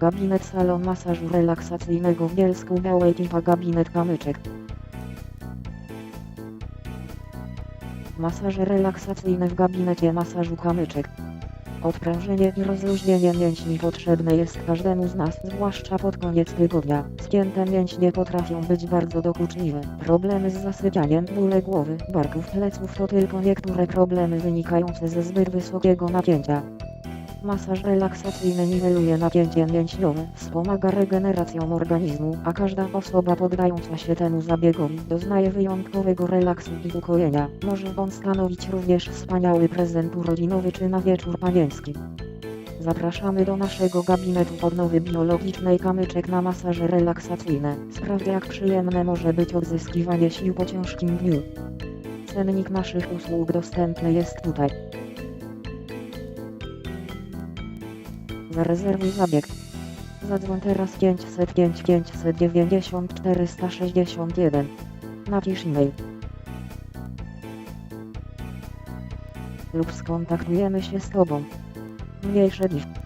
Gabinet salon masażu relaksacyjnego w Bielsku Białej Tipa Gabinet Kamyczek. Masaże relaksacyjne w gabinecie masażu kamyczek. Odprężenie i rozluźnienie mięśni potrzebne jest każdemu z nas, zwłaszcza pod koniec tygodnia. Spięte mięśnie potrafią być bardzo dokuczliwe. Problemy z zasypianiem, bóle głowy, barków, pleców to tylko niektóre problemy wynikające ze zbyt wysokiego napięcia. Masaż relaksacyjny niweluje napięcie mięśniowe, wspomaga regeneracją organizmu, a każda osoba poddająca się temu zabiegowi doznaje wyjątkowego relaksu i ukojenia. Może on stanowić również wspaniały prezent urodzinowy czy na wieczór panieński. Zapraszamy do naszego gabinetu odnowy biologicznej kamyczek na masaże relaksacyjne. Sprawdź jak przyjemne może być odzyskiwanie sił po ciężkim dniu. Cennik naszych usług dostępny jest tutaj. Zarezerwuj zabieg. Zadzwoń teraz 505 590 461. Napisz e-mail. Lub skontaktujemy się z Tobą. Mniejsze dziw.